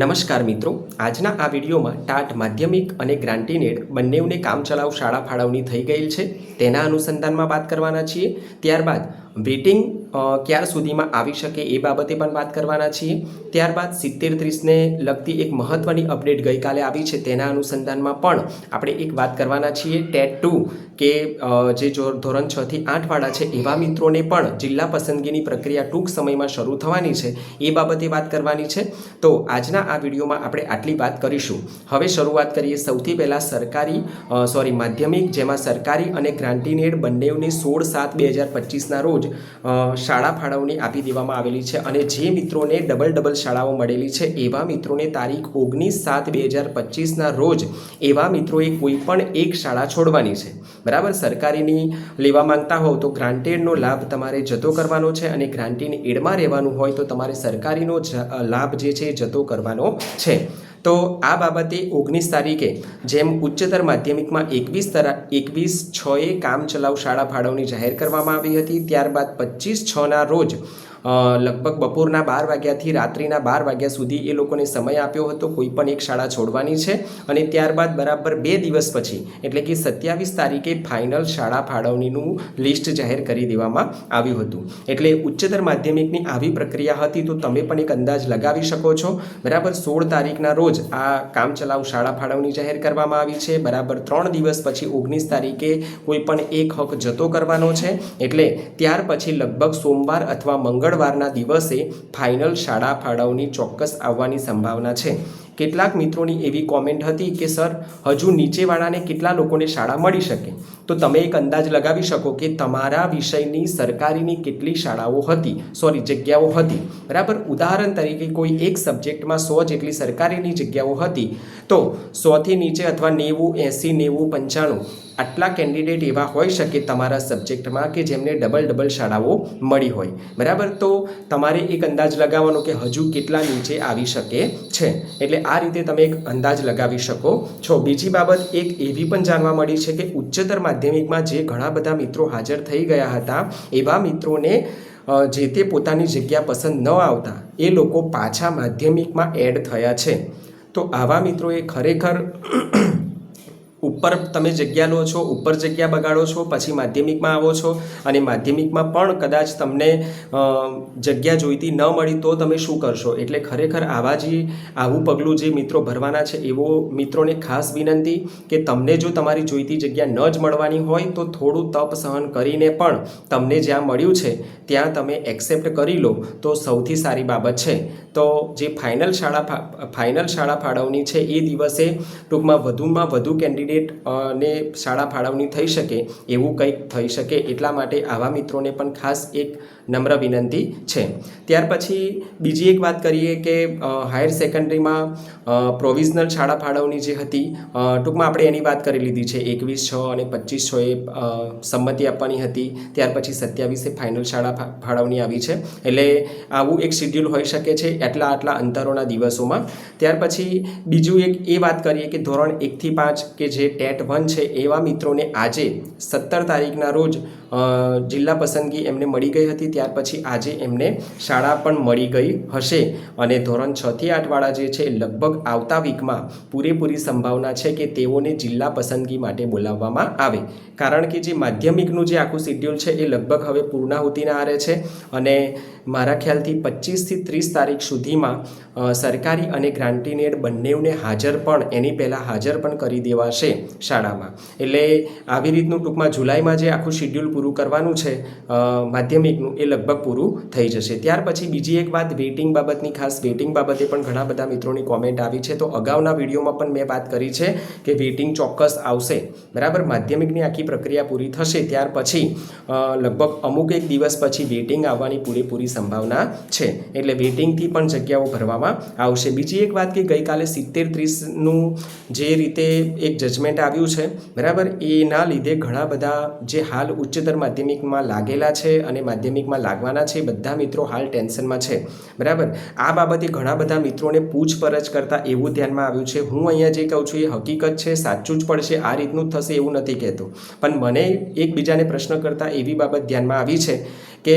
નમસ્કાર મિત્રો, આજના આ વિડીયોમાં ટાટ માધ્યમિક અને ગ્રાન્ટીનેડ બંનેવને કામચલાઉ શાળા ફાળવણી થઈ ગયેલ છે. તેના અનુસંધાનમાં વાત કરવાના છીએ. ત્યારબાદ, વેટિંગ ક્યાર સુધીમાં આવી શકે એ બાબતે પણ વાત કરવાના છીએ. ત્યારબાદ સિત્તેર ત્રીસને લગતી એક મહત્ત્વની અપડેટ ગઈકાલે આવી છે તેના અનુસંધાનમાં પણ આપણે એક વાત કરવાના છીએ. ટેટ ટુ કે જે ધોરણ છ થી આઠવાળા છે એવા મિત્રોને પણ જિલ્લા પસંદગીની પ્રક્રિયા ટૂંક સમયમાં શરૂ થવાની છે એ બાબતે વાત કરવાની છે. તો આજના આ વિડીયોમાં આપણે આટલી વાત કરીશું. હવે શરૂઆત કરીએ સૌથી પહેલાં સરકારી સોરી, માધ્યમિક, જેમાં સરકારી અને ગ્રાન્ટીનેડ બંનેવને સોળ સાત બે હજાર પચીસના રોજ શાળા ફાળવણી આપી દેવામાં આવેલી છે અને જે મિત્રોને ડબલ ડબલ શાળાઓ મળેલી છે, એવા મિત્રોને તારીખ ઓગણીસ સાત બે હજાર પચીસના રોજ એવા મિત્રોએ કોઈ પણ એક શાળા છોડવાની છે. બરાબર? સરકારીની લેવા માંગતા હોવ તો ગ્રાન્ટેડનો લાભ તમારે જતો કરવાનો છે અને ગ્રાન્ટીની એડમાં રહેવાનું હોય તો તમારે સરકારીનો લાભ જે છે જતો કરવાનો છે. તો આ બાબતે ઓગણીસ તારીખે જેમ ઉચ્ચતર માધ્યમિકમાં એકવીસ તરા, એકવીસ છએ કામચલાઉ શાળા ફાળવણી જાહેર કરવામાં આવી હતી, ત્યારબાદ પચીસ છના રોજ લગભગ બપોરના બાર વાગ્યાથી રાત્રિના બાર વાગ્યા સુધી એ લોકોને સમય આપ્યો હતો. કોઈ પણ એક શાળા છોડવાની છે અને ત્યારબાદ બરાબર બે દિવસ પછી, એટલે કે સત્યાવીસ તારીખે ફાઇનલ શાળા ફાળવણીનું લિસ્ટ જાહેર કરી દેવામાં આવ્યું હતું. એટલે ઉચ્ચતર માધ્યમિકની આવી પ્રક્રિયા હતી તો તમે પણ એક અંદાજ લગાવી શકો છો. બરાબર સોળ તારીખના રોજ આ કામચલાઉ શાળા ફાળવણી જાહેર કરવામાં આવી છે. બરાબર ત્રણ દિવસ પછી ઓગણીસ તારીખે કોઈ પણ એક હક જતો કરવાનો છે. એટલે ત્યાર પછી લગભગ સોમવાર અથવા મંગળવારના દિવસે ફાઇનલ શાળા ફાળવણી ચોક્કસ આવવાની સંભાવના છે. કેટલાક મિત્રોની એવી કોમેન્ટ હતી કે, સર, હજુ નીચેવાળાને કેટલા લોકોને શાળા મળી શકે? તો તમે એક અંદાજ લગાવી શકો કે તમારા વિષયની સરકારીની કેટલી શાળાઓ હતી સોરી જગ્યાઓ હતી. બરાબર? ઉદાહરણ તરીકે કોઈ એક સબ્જેક્ટમાં સો જેટલી સરકારીની જગ્યાઓ હતી, તો સોથી નીચે અથવા નેવું, એંસી, નેવું, પંચાણું, આટલા કેન્ડિડેટ એવા હોઈ શકે તમારા સબ્જેક્ટમાં કે જેમને ડબલ ડબલ શાળાઓ મળી હોય. બરાબર? તો તમારે એક અંદાજ લગાવવાનો કે હજુ કેટલા નીચે આવી શકે છે. એટલે આ રીતે તમે એક અંદાજ લગાવી શકો છો. બીજી બાબત એક એવી પણ જાણવા મળી છે કે ઉચ્ચતર માધ્યમિકમાં જે ઘણા બધા મિત્રો હાજર થઈ ગયા હતા, એવા મિત્રોને જે તે પોતાની જગ્યા પસંદ ન આવતા, એ લોકો પાછા માધ્યમિકમાં એડ થયા છે. તો આવા મિત્રોએ ખરેખર ઉપર તમે જગ્યા લો છો, ઉપર જગ્યા બગાડો છો, પછી માધ્યમિકમાં આવો છો અને માધ્યમિકમાં પણ કદાચ તમને જગ્યા જોઈતી ન મળી તો તમે શું કરશો? એટલે ખરેખર આવા જે, આવું પગલું જે મિત્રો ભરવાના છે, એવો મિત્રોને ખાસ વિનંતી કે તમને જો તમારી જોઈતી જગ્યા ન જ મળવાની હોય તો થોડું તપ સહન કરીને પણ તમને જ્યાં મળ્યું છે, ત્યાં તમે એક્સેપ્ટ કરી લો. તો સૌથી સારી બાબત છે. તો જે ફાઇનલ શાળા ફાઇનલ શાળા ફાળવણી છે, એ દિવસે ટૂંકમાં વધુમાં વધુ કેન્ડિડેટ ને શાળા ફાળવણી થઈ શકે એવું કંઈક થઈ શકે એટલા માટે આવા મિત્રોને પણ ખાસ એક નમ્ર વિનંતી છે. ત્યાર પછી બીજી એક વાત કરીએ કે હાયર સેકન્ડરીમાં પ્રોવિઝનલ શાળા ફાળવણી જે હતી ટૂંકમાં આપણે એની વાત કરી લીધી છે. એકવીસ, છ અને પચીસ એ સંમતિ આપવાની હતી. ત્યાર પછી સત્યાવીસે ફાઇનલ શાળા ફાળવણી આવી છે. એટલે આવું એક શિડ્યુલ હોઈ શકે છે એટલા આટલા અંતરોના દિવસોમાં. ત્યાર પછી બીજું એક એ વાત કરીએ કે ધોરણ એકથી પાંચ કે જે ટેટ વન છે, એવા મિત્રોને આજે સત્તર તારીખના રોજ જિલ્લા પસંદગી એમને મળી ગઈ હતી. ત્યાર પછી આજે એમને શાળા પણ મળી ગઈ હશે. અને ધોરણ છથી આઠવાળા જે છે, લગભગ આવતા વીકમાં પૂરેપૂરી સંભાવના છે કે તેઓને જિલ્લા પસંદગી માટે બોલાવવામાં આવે. કારણ કે જે માધ્યમિકનું જે આખું શિડ્યુલ છે, એ લગભગ હવે પૂર્ણાહુતિના આરે છે. અને મારા ખ્યાલથી પચીસથી ત્રીસ તારીખ સુધીમાં સરકારી અને ગ્રાન્ટીનેડ બંનેવને હાજર પણ, એની પહેલાં હાજર પણ કરી દેવાશે. શાળામાં. એટલે આવી રીતનું ટૂંકમાં જુલાઈમાં જે આખું શિડ્યુલ પૂરું કરવાનું છે માધ્યમિકનું, એ લગભગ પૂરું થઈ જશે. ત્યાર પછી બીજી એક વાત વેઇટિંગ બાબતની ખાસ વેઇટિંગ બાબતે પણ ઘણા બધા મિત્રોની કોમેન્ટ આવી છે. તો અગાઉના વિડીયોમાં પણ મેં વાત કરી છે કે વેઇટિંગ ચોક્કસ આવશે. બરાબર? માધ્યમિકની આખી પ્રક્રિયા પૂરી થશે. ત્યાર પછી લગભગ અમુક એક દિવસ પછી વેઇટિંગ આવવાની પૂરેપૂરી સંભાવના છે. એટલે વેઇટિંગથી પણ જગ્યાઓ ભરવામાં આવશે. બીજી એક વાત કે ગઈકાલે સિત્તેર ત્રીસનું જે રીતે એક જજમેન્ટ આવ્યું છે. બરાબર? એના લીધે ઘણા બધા જે હાલ ઉચ્ચતર માધ્યમિકમાં લાગેલા છે અને માધ્યમિકમાં લાગવાના છે બધા મિત્રો હાલ ટેન્શનમાં છે. બરાબર? આ બાબતે ઘણા બધા મિત્રોને પૂછપરછ કરતાં એવું ધ્યાનમાં આવ્યું છે. હું અહીંયા જે કહું છું એ હકીકત છે, સાચું જ પડશે, આ રીતનું જ થશે એવું નથી કહેતો. પણ મને એકબીજાને પ્રશ્ન કરતાં એવી બાબત ધ્યાનમાં આવી છે કે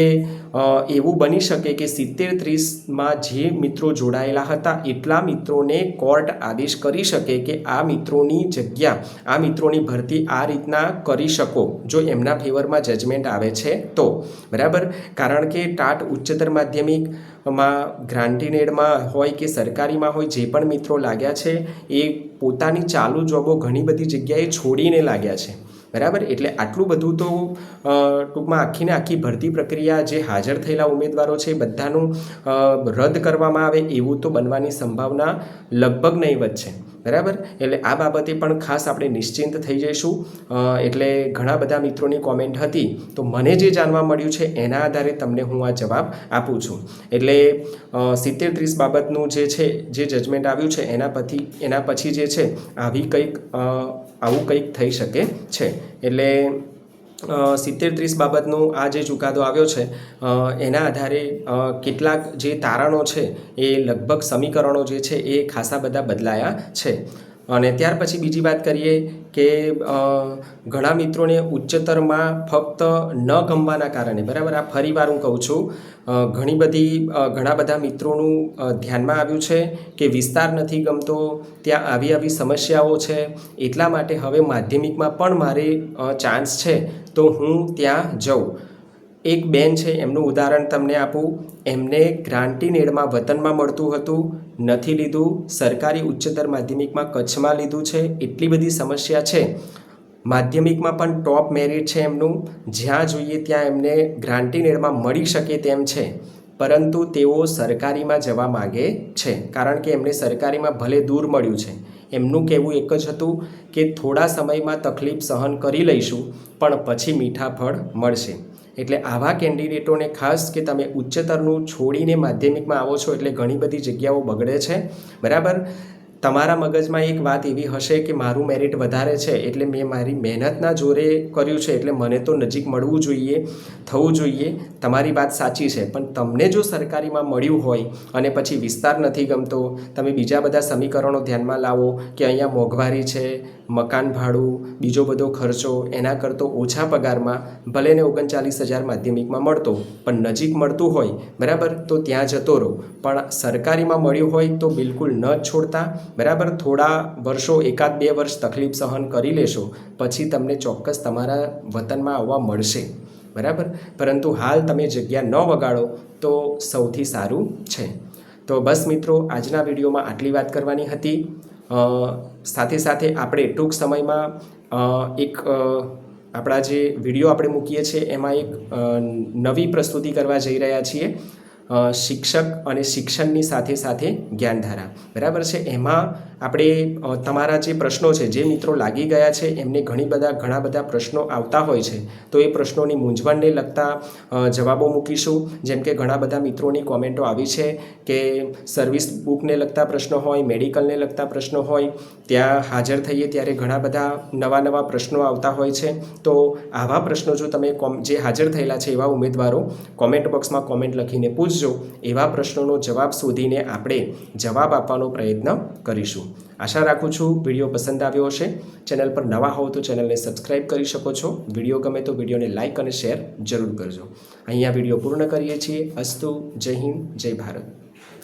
એવું બની શકે કે સિત્તેર ત્રીસમાં જે મિત્રો જોડાયેલા હતા, એટલા મિત્રોને કોર્ટ આદેશ કરી શકે કે આ મિત્રોની જગ્યા, આ મિત્રોની ભરતી આ રીતના કરી શકો. જો એમના ફેવરમાં જજમેન્ટ આવે છે, તો. બરાબર? કારણ કે ટાટ ઉચ્ચતર માધ્યમિકમાં ગ્રાન્ટીનેડમાં હોય કે સરકારીમાં હોય, જે પણ મિત્રો લાગ્યા છે, એ પોતાની ચાલુ જોબો ઘણી બધી જગ્યાએ છોડીને લાગ્યા છે. બરાબર? એટલે આટલું બધું તો ટૂંકમાં આખીને આખી ભરતી પ્રક્રિયા જે હાજર થયેલા ઉમેદવારો છે બધાનું રદ કરવામાં આવે એવું તો બનવાની સંભાવના લગભગ નહીવત છે. બરાબર? એટલે આ બાબતે પણ ખાસ આપણે નિશ્ચિંત થઈ જઈશું. એટલે ઘણા બધા મિત્રોની કોમેન્ટ હતી. તો મને જે જાણવા મળ્યું છે એના આધારે તમને હું આ જવાબ આપું છું. એટલે સિત્તેર ત્રીસ બાબતનું જે છે, જે જજમેન્ટ આવ્યું છે એના પછી એના પછી જે છે, આવી કંઈક આવું કંઈક થઈ શકે છે. એટલે સિત્તેર ત્રીસ બાબતનો આ જે ચુકાદો આવ્યો છે એના આધારે કેટલાક જે તારણો છે એ લગભગ સમીકરણો જે છે એ ખાસા બધા બદલાયા છે. અને ત્યાર પછી બીજી વાત કરીએ કે ઘણા મિત્રોને ઉચ્ચતરમાં ફક્ત ન ગમવાના કારણે, બરાબર? આ ફરીવાર હું કહું છું ઘણી બધી ઘણા બધા મિત્રોનું ધ્યાનમાં આવ્યું છે કે વિસ્તાર નથી ગમતો, ત્યાં આવી આવી સમસ્યાઓ છે, એટલા માટે હવે માધ્યમિકમાં પણ મારે ચાન્સ છે, તો હું ત્યાં જાઉં. એક બેન છે, એમનું ઉદાહરણ તમને આપું. એમને ગ્રાન્ટીનેડમાં વતનમાં મળતું હતું. નથી લીધું. સરકારી ઉચ્ચતર માધ્યમિકમાં કચ્છમાં લીધું છે. એટલી બધી સમસ્યા છે. માધ્યમિકમાં પણ ટોપ મેરિટ છે એમનું. જ્યાં જોઈએ ત્યાં એમને ગ્રાન્ટીનેડમાં મળી શકે તેમ છે. પરંતુ તેઓ સરકારીમાં જવા માગે છે. કારણ કે એમને સરકારીમાં ભલે દૂર મળ્યું છે. એમનું કહેવું એક જ હતું કે થોડા સમયમાં તકલીફ સહન કરી લઈશું, પણ પછી મીઠા ફળ મળશે. એટલે આવા કેન્ડિડેટોને ખાસ કે તમે ઉચ્ચતરનું છોડીને માધ્યમિકમાં આવો છો એટલે ઘણી બધી જગ્યાઓ બગડે છે. બરાબર? તમારા મગજમાં એક વાત એવી હશે કે મારું મેરિટ વધારે છે એટલે મેં મારી મહેનતના જોરે કર્યું છે એટલે મને તો નજીક મળવું જોઈએ, થવું જોઈએ, તમારી વાત સાચી છે. પણ તમને જો સરકારીમાં મળ્યું હોય અને પછી વિસ્તાર નથી ગમતો, તમે બીજા બધા સમીકરણો ધ્યાનમાં લાવો કે અહીંયા મોંઘવારી છે, મકાન ભાડું, બીજો બધો ખર્ચો, એના કરતો ઓછા પગારમાં ભલે ને ઓગણચાલીસ હજાર માધ્યમિકમાં મળતો, પણ નજીક મળતું હોય, બરાબર? તો ત્યાં જતો રહો. પણ સરકારીમાં મળ્યું હોય તો બિલકુલ ન છોડતા બરાબર? થોડા વર્ષો, એકાદ બે વર્ષ તકલીફ સહન કરી લેશો, પછી તમને ચોક્કસ તમારા વતનમાં આવવા મળશે. બરાબર? પરંતુ હાલ તમે જગ્યા ન વગાડો, તો સૌથી સારું છે. તો બસ મિત્રો, આજના વિડીયોમાં આટલી વાત કરવાની હતી. સાથે સાથે આપણે ટૂંક સમયમાં એક આપણા જે વીડિયો આપણે મૂકીએ છીએ, એમાં એક નવી પ્રસ્તુતિ કરવા જઈ રહ્યા છીએ. શિક્ષક અને શિક્ષણની સાથે સાથે જ્ઞાનધારા. બરાબર છે? એમાં આપણે તમારા જે પ્રશ્નો છે, જે મિત્રો લાગી ગયા છે, એમને ઘણી બધા, ઘણા બધા પ્રશ્નો આવતા હોય છે, તો એ પ્રશ્નોની મૂંઝવણને લગતા જવાબો મૂકીશું. જેમ કે ઘણા બધા મિત્રોની કોમેન્ટો આવી છે કે સર્વિસ બુકને લગતા પ્રશ્નો હોય, મેડિકલને લગતા પ્રશ્નો હોય, ત્યાં હાજર થઈએ ત્યારે ઘણા બધા નવા નવા પ્રશ્નો આવતા હોય છે. તો આવા પ્રશ્નો જો તમે જે હાજર થયેલા છે એવા ઉમેદવારો, કોમેન્ટ બોક્સમાં કોમેન્ટ લખીને પૂછજો. એવા પ્રશ્નોનો જવાબ શોધીને આપણે જવાબ આપવાનો પ્રયત્ન કરીશું. આશા રાખું છું વીડિયો પસંદ આવ્યો હશે. ચેનલ પર નવા હોવ તો ચેનલને સબસ્ક્રાઇબ કરી શકો છો. વીડિયો ગમે તો વિડીયોને લાઇક અને શેર જરૂર કરજો. અહીંયા વીડિયો પૂર્ણ કરીએ છીએ. અસ્તુ, જય હિન્દ, જય ભારત.